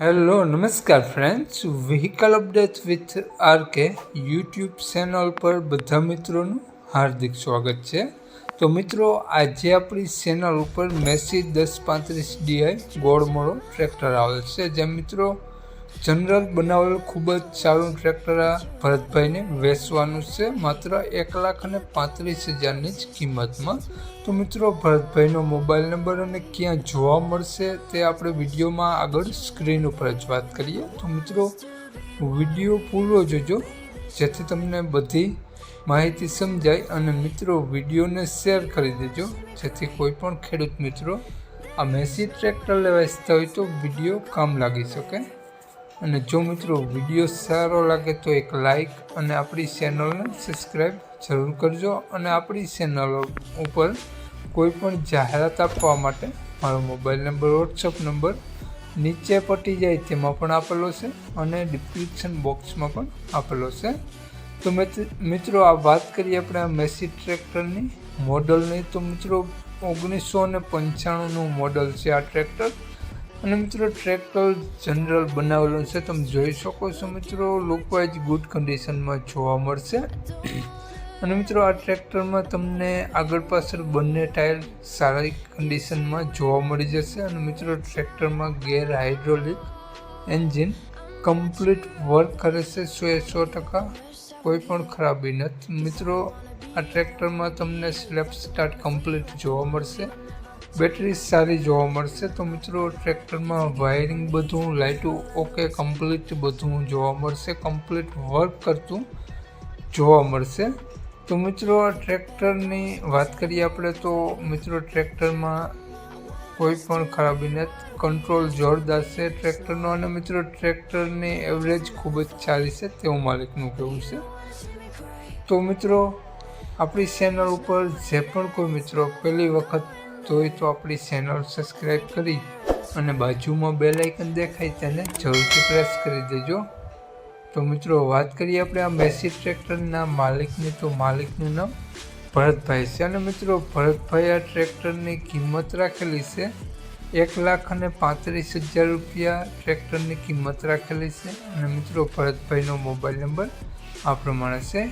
Hello નમસ્કાર friends vehicle update with R K YouTube channel પર બધા મિત્રોનું હાર્દિક સ્વાગત છે. તો મિત્રો, આજે આપણી ચેનલ ઉપર મેસી દસ પાંત્રીસ ડીઆઈ ગોળમોળો ટ્રેક્ટર આવેલ છે. જે મિત્રો જનરલ બનાવેલું ખૂબ જ સારું ટ્રેક્ટર આ ભરતભાઈને વેચવાનું છે. માત્ર એક લાખ અને પાંત્રીસ હજારની જ કિંમતમાં. તો મિત્રો, ભરતભાઈનો મોબાઈલ નંબર અને ક્યાં જોવા મળશે તે આપણે વિડીયોમાં આગળ સ્ક્રીન ઉપર જ વાત કરીએ. તો મિત્રો, વીડિયો પૂરો જોજો, જેથી તમને બધી માહિતી સમજાય અને મિત્રો, વિડીયોને શેર કરી દેજો, જેથી કોઈ પણ ખેડૂત મિત્રો આ મેસી ટ્રેક્ટર લેવા ઈચ્છતા હોય તો વીડિયો કામ લાગી શકે. અને જો મિત્રો વીડિયો સારો લાગે તો એક લાઈક અને આપણી ચેનલને સબસ્ક્રાઈબ જરૂર કરજો અને આપણી ચેનલ ઉપર કોઈ પણ જાહેરાત આપવા માટે મારો મોબાઈલ નંબર વોટ્સઅપ નંબર નીચે પટી જાય તેમાં પણ આપેલો છે અને ડિસ્ક્રિપ્શન બોક્સમાં પણ આપેલો છે. તો મિત્રો આ વાત કરીએ આપણે આ મેસી ટ્રેક્ટરની મોડલની. તો મિત્રો ઓગણીસો ને પંચાણુંનું મોડલ છે આ ટ્રેક્ટર. અને મિત્રો ટ્રેક્ટર જનરલ બનાવેલું છે. તમે જોઈ શકો છો મિત્રો લોકવાઇઝ ગુડ કન્ડિશનમાં જોવા મળશે. અને મિત્રો, આ ટ્રેક્ટરમાં તમને આગળ પાછળ બંને ટાયર સારી કન્ડિશનમાં જોવા મળી જશે. અને મિત્રો ટ્રેક્ટરમાં gear hydraulic engine complete work કરે છે. સો એ સો ટકા કોઈ પણ ખરાબી નથી. મિત્રો, આ ટ્રેક્ટરમાં તમને સ્લેપ સ્ટાર્ટ કમ્પ્લીટ જોવા મળશે. બેટરી સારી જોવા મળશે. તો મિત્રો, ટ્રેક્ટરમાં વાયરિંગ બધું લાઇટું ઓકે કમ્પ્લીટ બધું જોવા મળશે. કમ્પ્લીટ વર્ક કરતું જોવા મળશે. તો મિત્રો ટ્રેક્ટરની વાત કરીએ આપણે, તો મિત્રો, ટ્રેક્ટરમાં કોઈ પણ ખરાબી નથી કંટ્રોલ જોરદાર છે ટ્રેક્ટરનો. અને મિત્રો, ટ્રેક્ટરની એવરેજ ખૂબ જ સારી છે તેવું માલિકનું કહેવું છે. તો મિત્રો, આપણી ચેનલ ઉપર જે પણ કોઈ મિત્રો પહેલી વખત તોય તો આપણી ચેનલ સબસ્ક્રાઈબ કરી અને બાજુમાં બેલ આઇકન દેખાય તેને જરૂરથી પ્રેસ કરી દેજો. તો મિત્રો, વાત કરીએ આપણે આ મેસી ટ્રેક્ટરના માલિકની. તો માલિકનું નામ ભરતભાઈ છે અને મિત્રો, ભરતભાઈ આ ટ્રેક્ટરની કિંમત રાખેલી છે એક લાખ અને પાંત્રીસ હજાર રૂપિયા ટ્રેક્ટરની કિંમત રાખેલી છે. અને મિત્રો, ભરતભાઈનો મોબાઈલ નંબર આ પ્રમાણે છે.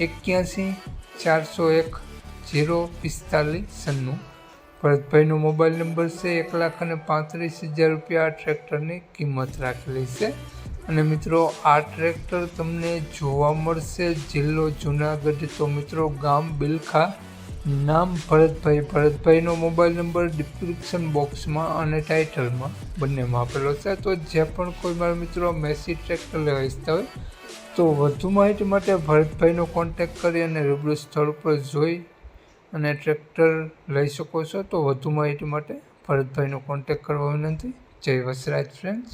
એક્યાસી ચારસો એક જીરો પિસ્તાલીસ સન્નું ભરતભાઈનો મોબાઈલ નંબર છે એક લાખ અને પાંત્રીસ હજાર રૂપિયા. આ ટ્રેક્ટરની કિંમત રાખેલી છે. અને મિત્રો, આ ટ્રેક્ટર તમને જોવા મળશે જિલ્લો જુનાગઢ. તો મિત્રો, ગામ બિલખા, નામ ભરતભાઈ. ભરતભાઈનો મોબાઈલ નંબર ડિસ્ક્રિપ્શન બોક્સમાં અને ટાઇટલમાં બંનેમાં આપેલો છે. તો જે પણ કોઈ મારા મિત્રો મેસી ટ્રેક્ટર લેવા ઈચ્છતા હોય, તો વધુ માહિતી માટે ભરતભાઈનો કોન્ટેક્ટ કરી અને રૂબરૂ સ્થળ પર જોઈ અને ટ્રેક્ટર લઈ શકો છો તો વધુ માહિતી માટે ભરતભાઈનો કોન્ટેક કરવા વિનંતી. જય વસરાજ ફ્રેન્ડ્સ